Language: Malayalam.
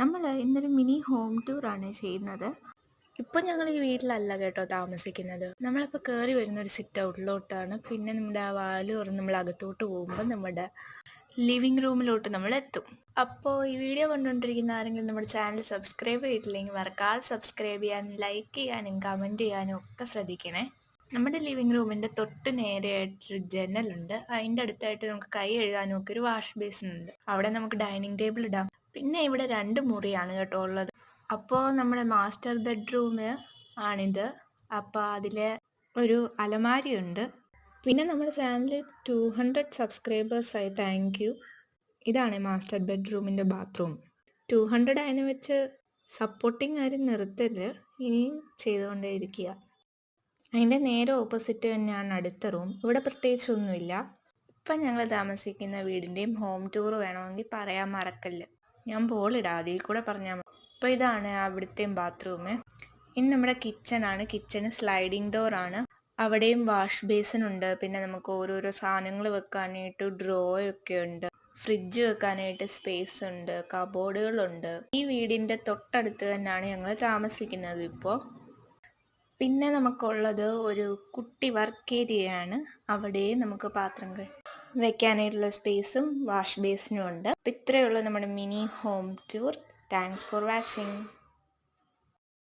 നമ്മൾ ഇന്നൊരു മിനി ഹോം ടൂറാണ് ചെയ്യുന്നത്. ഇപ്പോൾ ഞങ്ങൾ ഈ വീട്ടിലല്ല കേട്ടോ താമസിക്കുന്നത്. നമ്മളിപ്പോൾ കയറി വരുന്ന ഒരു സിറ്റ് ഔട്ടിലോട്ടാണ്. പിന്നെ നമ്മുടെ ആ വാൽ തുറന്ന് നമ്മൾ അകത്തോട്ട് പോകുമ്പോൾ നമ്മുടെ ലിവിങ് റൂമിലോട്ട് നമ്മൾ എത്തും. അപ്പോൾ ഈ വീഡിയോ കണ്ടുകൊണ്ടിരിക്കുന്ന ആരെങ്കിലും നമ്മുടെ ചാനൽ സബ്സ്ക്രൈബ് ചെയ്തിട്ടില്ലെങ്കിൽ മറക്കാതെ സബ്സ്ക്രൈബ് ചെയ്യാനും ലൈക്ക് ചെയ്യാനും കമന്റ് ചെയ്യാനും ഒക്കെ ശ്രദ്ധിക്കണേ. നമ്മുടെ ലിവിങ് റൂമിന്റെ തൊട്ട് നേരെയായിട്ടൊരു ജനലുണ്ട്. അതിന്റെ അടുത്തായിട്ട് നമുക്ക് കൈ എഴുതാനും ഒക്കെ ഒരു വാഷ് ബേസിൻ ഉണ്ട് അവിടെ നമുക്ക് ഡൈനിങ് ടേബിൾ ഇടാം. പിന്നെ ഇവിടെ രണ്ട് മുറിയാണ് കേട്ടോ ഉള്ളത്. അപ്പോൾ നമ്മുടെ മാസ്റ്റർ ബെഡ്റൂം ആണിത്. അപ്പോൾ അതിലെ ഒരു അലമാരിയുണ്ട് പിന്നെ നമ്മുടെ ചാനൽ ടു ഹൺഡ്രഡ് സബ്സ്ക്രൈബേഴ്സായി താങ്ക് യു ഇതാണ് മാസ്റ്റർ ബെഡ്റൂമിന്റെ ബാത്റൂം ടു ഹൺഡ്രഡ് അതിന് വെച്ച് സപ്പോർട്ടിങ് ആരും നിർത്തൽ ഇനിയും ചെയ്തുകൊണ്ടേയിരിക്കുക. അതിന്റെ നേരെ ഓപ്പോസിറ്റ് തന്നെയാണ് അടുത്ത റൂം ഇവിടെ പ്രത്യേകിച്ചൊന്നുമില്ല. ഇപ്പം ഞങ്ങൾ താമസിക്കുന്ന വീടിന്റെയും ഹോം ടൂർ വേണമെങ്കിൽ പറയാൻ മറക്കല്ല്. ഞാൻ ബോളിടാം അതിൽ കൂടെ പറഞ്ഞാൽ മതി. അപ്പോൾ ഇതാണ് അവിടുത്തെയും ബാത്റൂം ഇനി നമ്മുടെ കിച്ചണാണ് കിച്ചണ് സ്ലൈഡിങ് ഡോറാണ് അവിടെയും വാഷ് ബേസിൻ ഉണ്ട്. പിന്നെ നമുക്ക് ഓരോരോ സാധനങ്ങൾ വെക്കാനായിട്ട് ഡ്രോ ഒക്കെ ഉണ്ട്. ഫ്രിഡ്ജ് വെക്കാനായിട്ട് സ്പേസ് ഉണ്ട്. കബോർഡുകളുണ്ട് ഈ വീടിന്റെ തൊട്ടടുത്ത് തന്നെയാണ് ഞങ്ങൾ താമസിക്കുന്നത് ഇപ്പോൾ പിന്നെ നമുക്കുള്ളത് ഒരു കുട്ടി വർക്ക് ഏരിയയാണ് അവിടെ നമുക്ക് പാത്രം പാത്രങ്ങൾ വെക്കാനായിട്ടുള്ള സ്പേസും വാഷ് ബേസിനും ഉണ്ട്. അപ്പം ഇത്രയുള്ള നമ്മുടെ mini home tour. Thanks for watching